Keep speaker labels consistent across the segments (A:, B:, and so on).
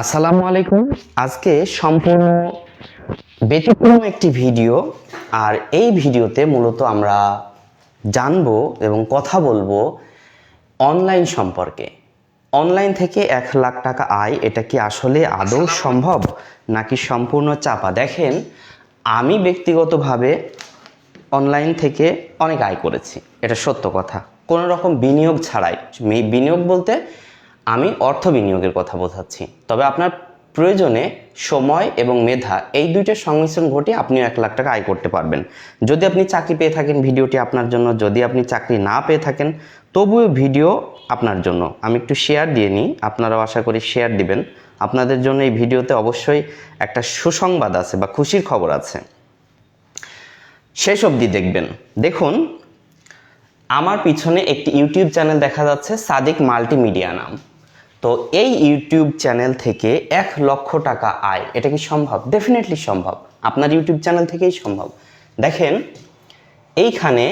A: আসসালামু আলাইকুম। আজকে সম্পূর্ণ ব্যতিক্রম একটি ভিডিও, আর এই ভিডিওতে মূলত আমরা জানব এবং কথা বলব অনলাইন সম্পর্কে। অনলাইন থেকে এক লাখ টাকা আয়, এটা কি আসলে আদৌ সম্ভব, নাকি সম্পূর্ণ চাপা? দেখেন, আমি ব্যক্তিগতভাবে অনলাইন থেকে অনেক আয় করেছি, এটা সত্য কথা। কোনো রকম বিনিয়োগ ছাড়াই বিনিয়োগ বলতে আমি অর্থ বিনিয়োগের কথা বোঝাচ্ছি। তবে আপনার প্রয়োজনে সময় এবং মেধা, এই দুইটার সংমিশ্রণ ঘটিয়ে আপনিও এক লাখ টাকা আয় করতে পারবেন। যদি আপনি চাকরি পেয়ে থাকেন ভিডিওটি আপনার জন্য, যদি আপনি চাকরি না পেয়ে থাকেন, তবুও ভিডিও আপনার জন্য। আমি একটু শেয়ার দিয়ে নিই, আপনারাও আশা করি শেয়ার দিবেন। আপনাদের জন্য এই ভিডিওতে অবশ্যই একটা সুসংবাদ আছে বা খুশির খবর আছে। শেষ অবধি দেখবেন। দেখুন, আমার পিছনে একটি ইউটিউব চ্যানেল দেখা যাচ্ছে, সাদিক মাল্টিমিডিয়া নাম। তো এই ইউটিউব চ্যানেল থেকে এক লক্ষ টাকা আয়। এটা কি সম্ভব? ডেফিনেটলি সম্ভব। আপনার ইউটিউব চ্যানেল থেকেই সম্ভব। দেখেন, এইখানে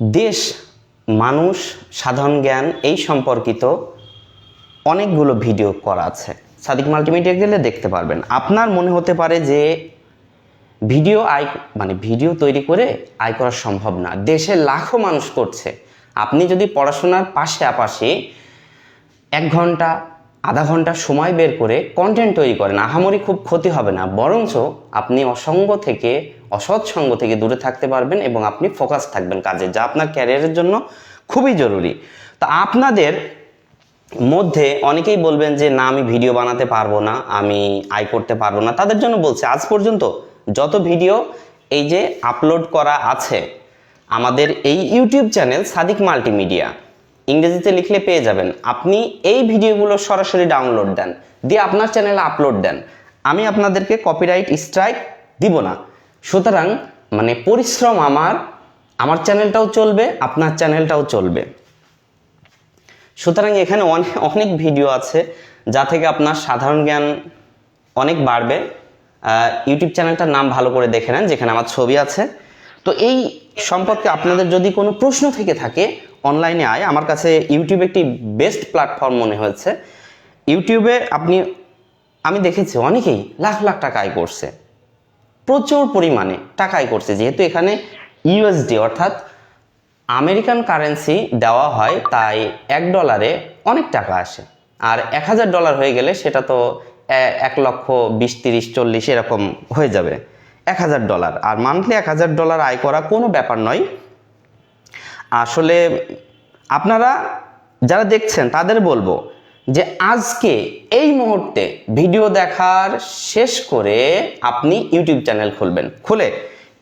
A: দেশ, মানুষ, সাধারণ জ্ঞান, এই সম্পর্কিত অনেকগুলো ভিডিও করা আছে। সাদিক মাল্টিমিডিয়া গেলে দেখতে পারবেন। আপনার মনে হতে পারে যে ভিডিও আয় মানে ভিডিও তৈরি করে আয় করা সম্ভব না। দেশে লাখো মানুষ করছে। আপনি যদি পড়াশোনার পাশাপাশি এক ঘণ্টা, আধা ঘণ্টা সময় বের করে কন্টেন্ট তৈরি করেন। আহামরি খুব ক্ষতি হবে না। বরঞ্চ আপনি অসঙ্গ থেকে অসৎ সঙ্গ থেকে দূরে থাকতে পারবেন এবং আপনি ফোকাস থাকবেন কাজে, যা আপনার ক্যারিয়ারের জন্য খুবই জরুরি। তো আপনাদের মধ্যে অনেকেই বলবেন যে, না, আমি ভিডিও বানাতে পারব না, আমি আয় করতে পারব না। তাদের জন্য বলছি, আজ পর্যন্ত যত ভিডিও এই যে আপলোড করা আছে, আমাদের এই ইউটিউব চ্যানেল সাদিক মাল্টিমিডিয়া ইংরেজিতে লিখলে পেয়ে যাবেন। আপনি এই ভিডিওগুলো সরাসরি ডাউনলোড দেন, দিয়ে আপনার চ্যানেলে আপলোড দেন। আমি আপনাদেরকে কপিরাইট স্ট্রাইক দিব না। সুতরাং মানে পরিশ্রম আমার আমার চ্যানেলটাও চলবে, আপনার চ্যানেলটাও চলবে। সুতরাং এখানে অনেক অনেক ভিডিও আছে, যা থেকে আপনার সাধারণ জ্ঞান অনেক বাড়বে। ইউটিউব চ্যানেলটার নাম ভালো করে দেখে নেন, যেখানে আমার ছবি আছে। তো এই সম্পর্কে আপনাদের যদি কোনো প্রশ্ন থেকে থাকে অনলাইনে আয়। আমার কাছে ইউটিউব একটি বেস্ট প্ল্যাটফর্ম মনে হয়েছে। ইউটিউবে আপনি, আমি দেখেছি অনেকেই লাখ লাখ টাকা আয় করছে। প্রচুর পরিমাণে টাকা আয় করছে। যেহেতু এখানে ইউএসডি অর্থাৎ আমেরিকান কারেন্সি দেওয়া হয়, তাই এক ডলারে অনেক টাকা আসে। আর এক হাজার ডলার হয়ে গেলে সেটা তো এক লক্ষ বিশ, তিরিশ, চল্লিশ এরকম হয়ে যাবে। এক হাজার ডলার আর মান্থলি এক হাজার ডলার আয় করা কোনো ব্যাপার নয়। আসলে আপনারা যারা দেখছেন, তাদের বলব যে আজকে এই মুহূর্তে ভিডিও দেখার শেষ করে আপনি ইউটিউব চ্যানেল খুলবেন। খুলে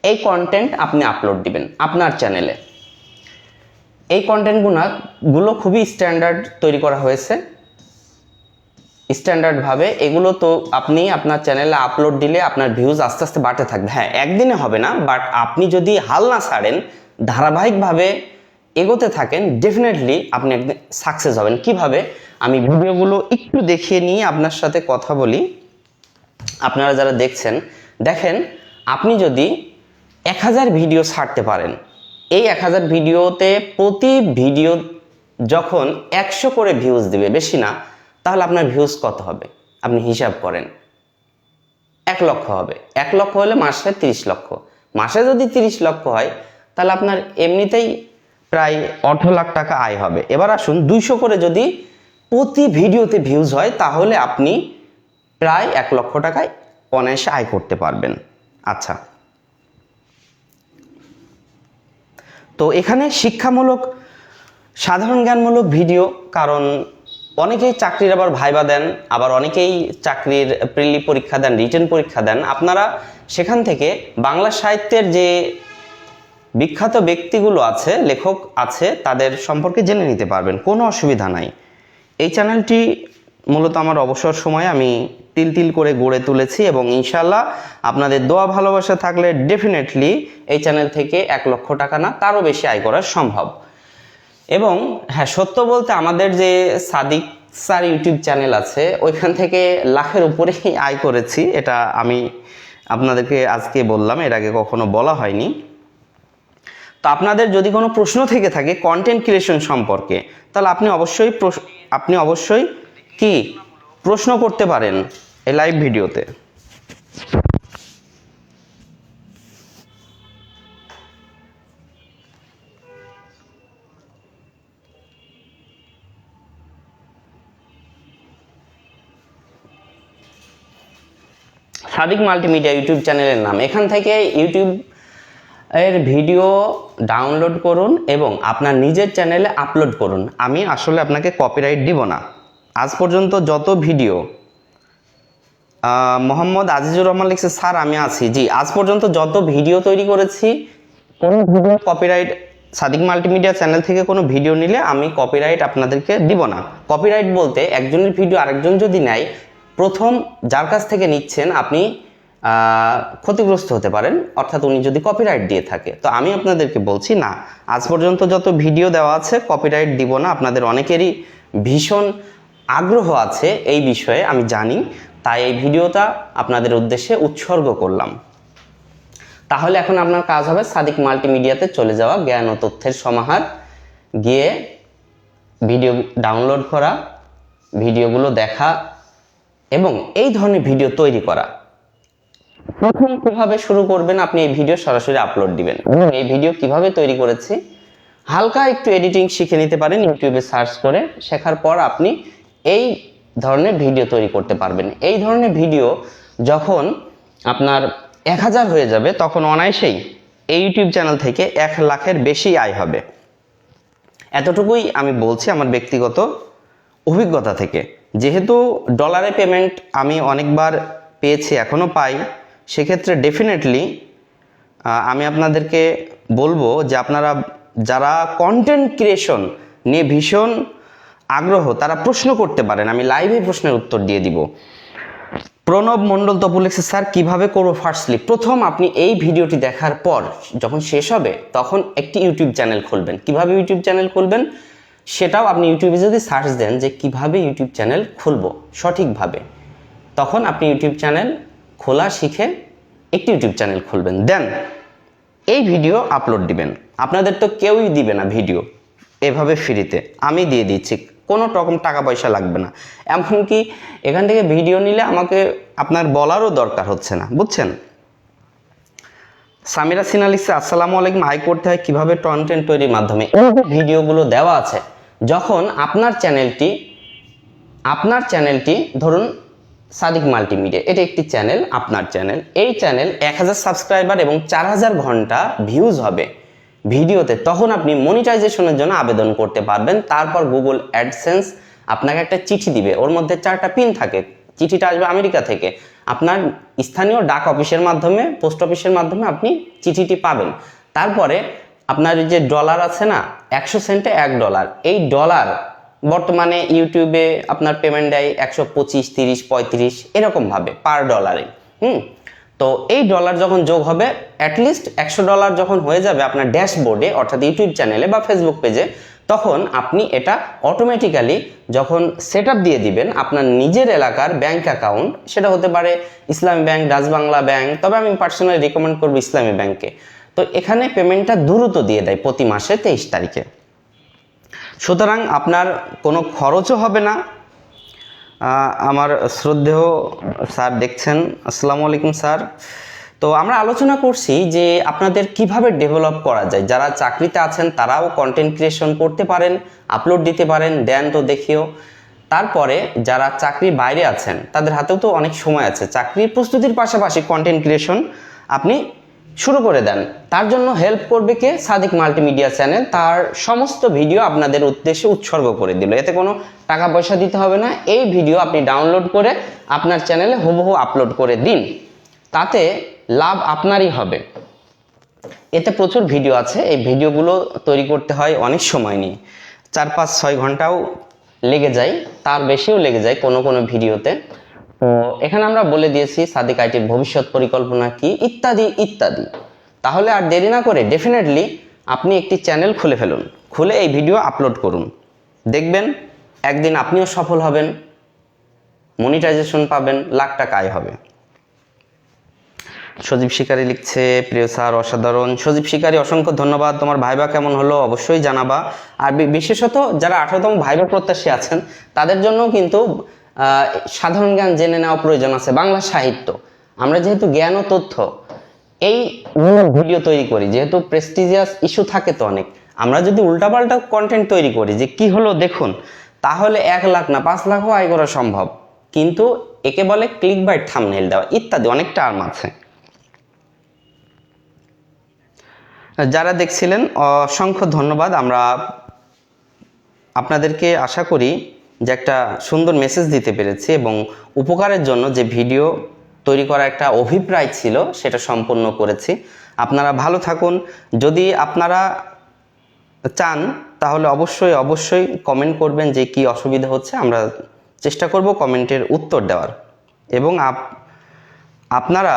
A: এই কন্টেন্ট আপনি আপলোড দিবেন আপনার চ্যানেলে এই কন্টেন্টগুলো গুলো খুবই স্ট্যান্ডার্ড তৈরি করা হয়েছে। স্ট্যান্ডার্ডভাবে এগুলো তো আপনি আপনার চ্যানেলে আপলোড দিলে আপনার ভিউজ আস্তে আস্তে বাড়তে থাকবে। হ্যাঁ একদিনে হবে না বাট আপনি যদি হাল না ছাড়েন, ধারাবাহিকভাবে এগোতে থাকেন ডেফিনেটলি আপনি একদিন সাকসেস হবেন। কীভাবে? আমি ভিডিওগুলো একটু দেখিয়ে নিয়ে আপনার সাথে কথা বলি। আপনারা যারা দেখছেন, দেখেন, আপনি যদি এক হাজার ভিডিও ছাড়তে পারেন, এই এক হাজার ভিডিওতে প্রতি ভিডিও যখন একশো করে ভিউজ দিবে, বেশি না, তাহলে আপনার ভিউজ কত হবে? আপনি হিসাব করেন। এক লক্ষ হবে। এক লক্ষ হলে মাসে তিরিশ লক্ষ। মাসে যদি তিরিশ লক্ষ হয়, তাহলে আপনার এমনিতেই প্রায় আঠারো লাখ টাকা আয় হবে। এবার আসুন দুইশো করে যদি প্রতি ভিডিওতে ভিউজ হয়, তাহলে আপনি প্রায় এক লক্ষ টাকায় অনায়াসে আয় করতে পারবেন। আচ্ছা। তো এখানে শিক্ষামূলক, সাধারণ জ্ঞানমূলক ভিডিও কারণ অনেকেই চাকরির আবার ভাইবা দেন, আবার অনেকেই চাকরির প্রিলি পরীক্ষা দেন রিটেন পরীক্ষা দেন। আপনারা সেখান থেকে বাংলা সাহিত্যের যে বিখ্যাত ব্যক্তিগুলো আছে, লেখক আছে, তাদের সম্পর্কে জেনে নিতে পারবেন, কোনো অসুবিধা নাই। এই চ্যানেলটি মূলত আমার অবসর সময়ে আমি তিল তিল করে গড়ে তুলেছি এবং ইনশাল্লাহ আপনাদের দোয়া ভালোবাসা থাকলে ডেফিনেটলি এই চ্যানেল থেকে এক লক্ষ টাকা না, তারও বেশি আয় করা সম্ভব। এবং হ্যাঁ সত্য বলতে আমাদের যে সাদিক স্যার ইউটিউব চ্যানেল আছে, ওইখান থেকে লাখের উপরেই আয় করেছি, এটা আমি আপনাদেরকে আজকে বললাম, এর আগে কখনো বলা হয়নি। আপনাদের যদি কোনো প্রশ্ন থেকে থাকে কন্টেন্ট ক্রিয়েশন সম্পর্কে, তাহলে আপনি অবশ্যই আপনি অবশ্যই কি প্রশ্ন করতে পারেন এই লাইভ ভিডিওতে। সাদিক মাল্টিমিডিয়া ইউটিউব চ্যানেলের নাম। এখান থেকে ইউটিউব এর ভিডিও ডাউনলোড করুন এবং আপনার নিজের চ্যানেলে আপলোড করুন। আমি আসলে আপনাকে কপিরাইট দিব না। আজ পর্যন্ত যত ভিডিও মোহাম্মদ আজিজুর রহমান লিখছে, স্যার, আমি আছি। জি, আজ পর্যন্ত যত ভিডিও তৈরি করেছি, কোনো video copyright Sadik multimedia channel থেকে কোনো ভিডিও নিলে আমি কপিরাইট আপনাদেরকে দিব না। কপিরাইট বলতে একজনের ভিডিও আরেকজন যদি নেয়, প্রথম যার কাছ থেকে নিচ্ছেন, আপনি ক্ষতিগ্রস্ত হতে পারেন, অর্থাৎ উনি যদি কপিরাইট দিয়ে থাকে। তো আমি আপনাদেরকে বলছি, না, আজ পর্যন্ত যত ভিডিও দেওয়া আছে কপিরাইট দিব না, আপনাদের অনেকেরই ভীষণ আগ্রহ আছে এই বিষয়ে, আমি জানি। তাই এই ভিডিওটা আপনাদের উদ্দেশ্যে উৎসর্গ করলাম। তাহলে এখন আপনার কাজ হবে সাদিক মাল্টিমিডিয়াতে চলে যাওয়া, জ্ঞান ও তথ্যের সমাহার। গিয়ে ভিডিও ডাউনলোড করা, ভিডিওগুলো দেখা, এবং এই ধরনের ভিডিও তৈরি করা। প্রথম কীভাবে শুরু করবেন আপনি এই ভিডিও সরাসরি আপলোড দিবেন। এই ভিডিও কীভাবে তৈরি করেছি হালকা একটু এডিটিং শিখে নিতে পারেন ইউটিউবে সার্চ করে শেখার পর আপনি এই ধরনের ভিডিও তৈরি করতে পারবেন। এই ধরনের ভিডিও যখন আপনার এক হাজার হয়ে যাবে তখন অনায়াসেই এই ইউটিউব চ্যানেল থেকে এক লাখের বেশি আয় হবে। এতটুকুই আমি বলছি আমার ব্যক্তিগত অভিজ্ঞতা থেকে। যেহেতু ডলারে পেমেন্ট আমি অনেকবার পেয়েছি এখনও পাই। সেক্ষেত্রে ডেফিনেটলি আমি আপনাদেরকে বলব যে আপনারা যারা কন্টেন্ট ক্রিয়েশন নিয়ে ভীষণ আগ্রহ, তারা প্রশ্ন করতে পারেন। আমি লাইভে প্রশ্নের উত্তর দিয়ে দিব। প্রণব মণ্ডল তপু লিখছে, স্যার, কীভাবে করব ফার্স্টলি প্রথম আপনি এই ভিডিওটি দেখার পর যখন শেষ হবে, তখন একটি ইউটিউব চ্যানেল খুলবেন। কীভাবে ইউটিউব চ্যানেল খুলবেন? সেটাও আপনি ইউটিউবে যদি সার্চ দেন যে কীভাবে ইউটিউব চ্যানেল খুলবো সঠিকভাবে, তখন আপনি ইউটিউব চ্যানেল খোলা শিখে একটি ইউটিউব চ্যানেল খুলবেন। দেন, এই ভিডিও আপলোড দিবেন। আপনাদের তো কেউই দিবে না ভিডিও এভাবে ফ্রিতে। আমি দিয়ে দিচ্ছি। কোনো রকম টাকা পয়সা লাগবে না। এমনকি এখান থেকে ভিডিও নিলে আমাকে আপনার বলারও দরকার হচ্ছে না। বুঝছেন? সামিরা সিনা লিখছে, আসসালামু আলাইকুম। আয় করতে হয় কীভাবে কন্টেন্ট তৈরির মাধ্যমে এই ভিডিওগুলো দেওয়া আছে? যখন আপনার চ্যানেলটি আপনার চ্যানেলটি, ধরুন সাদিক মাল্টিমিডিয়া। এটা একটি চ্যানেল আপনার চ্যানেল এই চ্যানেল এক হাজার সাবস্ক্রাইবার এবং চার হাজার ঘণ্টা ভিউজ হবে। ভিডিওতে তখন আপনি মনিটাইজেশনের জন্য আবেদন করতে পারবেন। তারপর গুগল অ্যাডসেন্স আপনাকে একটা চিঠি দিবে। ওর মধ্যে চারটা পিন থাকে। চিঠিটা আসবে আমেরিকা থেকে। আপনার স্থানীয় ডাক অফিসের মাধ্যমে, পোস্ট অফিসের মাধ্যমে আপনি চিঠিটি পাবেন। তারপরে আপনার যে ডলার আছে না, একশো সেন্টে এক ডলার এই ডলার বর্তমানে ইউটিউবে আপনার পেমেন্ট দেয় একশো পঁচিশ, তিরিশ, পঁয়ত্রিশ এরকমভাবে পার ডলারে হুম? তো এই ডলার যখন যোগ হবে অ্যাটলিস্ট একশো ডলার যখন হয়ে যাবে আপনার ড্যাশবোর্ডে অর্থাৎ ইউটিউব চ্যানেলে বা ফেসবুক পেজে তখন আপনি এটা অটোমেটিক্যালি যখন সেট দিয়ে দিবেন, আপনার নিজের এলাকার ব্যাংক অ্যাকাউন্ট সেটা হতে পারে ইসলামী ব্যাংক, ডাচ বাংলা ব্যাংক, তবে আমি পার্সোনালি রিকমেন্ড করব ইসলামী ব্যাংকে। তো এখানে পেমেন্টটা দ্রুত দিয়ে দেয় প্রতি মাসে তেইশ তারিখে। সুতরাং আপনার কোনো খরচও হবে না। আমার শ্রদ্ধেয় স্যার দেখছেন। আসসালামু আলাইকুম স্যার। তো আমরা আলোচনা করছি যে আপনাদের কীভাবে ডেভেলপ করা যায়। যারা চাকরিতে আছেন তারাও কন্টেন্ট ক্রিয়েশন করতে পারেন আপলোড দিতে পারেন, দেন তো দেখিও। তারপরে যারা চাকরির বাইরে আছেন, তাদের হাতেও তো অনেক সময় আছে। চাকরির প্রস্তুতির পাশাপাশি কন্টেন্ট ক্রিয়েশন আপনি শুরু করে দেন। তার জন্য হেল্প করবে কে? সাদিক মাল্টিমিডিয়া চ্যানেল তার সমস্ত ভিডিও আপনাদের উদ্দেশ্যে উৎসর্গ করে দিল। এতে কোনো টাকা পয়সা দিতে হবে না। এই ভিডিও আপনি ডাউনলোড করে আপনার চ্যানেলে হুবহু আপলোড করে দিন। তাতে লাভ আপনারই হবে। এতে প্রচুর ভিডিও আছে। এই ভিডিওগুলো তৈরি করতে হয় অনেক সময় নিয়ে। চার পাঁচ ছয় ঘন্টাও লেগে যায়। তার বেশিও লেগে যায় কোনো কোনো ভিডিওতে এখানে আমরা বলে দিয়েছি সাদিক আইটির ভবিষ্যৎ পরিকল্পনা কি, ইত্যাদি ইত্যাদি। তাহলে আর দেরি না করে ডেফিনেটলি আপনি একটি চ্যানেল খুলে ফেলুন, খুলে এই ভিডিও আপলোড করুন। দেখবেন একদিন আপনিও সফল হবেন মনিটাইজেশন পাবেন, লাখ টাকা আয় হবে। সজীব শিকারী লিখছে, প্রিয় স্যার, অসাধারণ। সজীব শিকারী, অসংখ্য ধন্যবাদ। তোমার ভাইবা কেমন হলো অবশ্যই জানাবা। আর বিশেষত যারা আঠারোতম ভাইবা প্রত্যাশী আছেন, তাদের জন্য কিন্তু সাধারণ জ্ঞান জেনে নেওয়া প্রয়োজন আছে। বাংলা সাহিত্য। আমরা যেহেতু জ্ঞান ও তথ্য, এই ভিডিও তৈরি করি, যেহেতু প্রেস্টিজিয়াস ইস্যু থাকে তো অনেক। আমরা যদি উল্টাপাল্টা কন্টেন্ট তৈরি করি যে কি হলো দেখুন, তাহলে এক লাখ না পাঁচ লাখও আয় করা সম্ভব। কিন্তু একে বলে ক্লিক বাইট থামনেল দেওয়া, ইত্যাদি, অনেক টার্ম আছে। যারা দেখছিলেন, অসংখ্য ধন্যবাদ। আমরা আপনাদেরকে আশা করি যে একটা সুন্দর মেসেজ দিতে পেরেছি এবং উপকারের জন্য যে ভিডিও তৈরি করা একটা অভিপ্রায় ছিল, সেটা সম্পূর্ণ করেছি। আপনারা ভালো থাকুন। যদি আপনারা চান, তাহলে অবশ্যই অবশ্যই কমেন্ট করবেন যে কি অসুবিধা হচ্ছে। আমরা চেষ্টা করব কমেন্টের উত্তর দেওয়ার। এবং আপ, আপনারা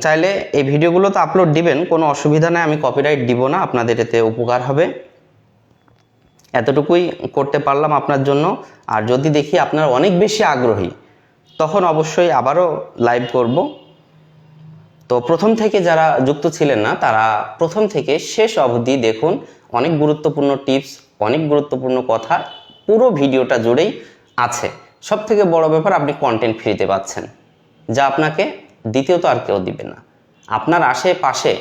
A: চাইলে এই ভিডিওগুলো তো আপলোড দিবেন। কোনো অসুবিধা নেই, আমি কপিরাইট দিব না। আপনাদের এতে উপকার হবে। এতটুকুই করতে পারলাম আপনার জন্য। আর যদি দেখি আপনারা অনেক বেশি আগ্রহী, তখন অবশ্যই আবারও লাইভ করব। তো প্রথম থেকে যারা যুক্ত ছিলেন না, তারা প্রথম থেকে শেষ অবধি দেখুন অনেক গুরুত্বপূর্ণ টিপস অনেক গুরুত্বপূর্ণ কথা, পুরো ভিডিওটা জুড়েই আছে। সব থেকে বড় ব্যাপার, আপনি কন্টেন্ট ফ্রিতে পাচ্ছেন। যা আপনাকে দ্বিতীয়ত আর কেউ দিবে না। আপনার আশেপাশে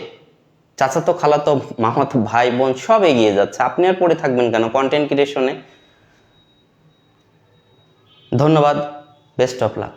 A: চাচাতো খালাতো মামাতো ভাই বোন সব এগিয়ে যাচ্ছে। আপনি আর পড়ে থাকবেন কেন কন্টেন্ট ক্রিয়েশনে ধন্যবাদ বেস্ট অফ লাক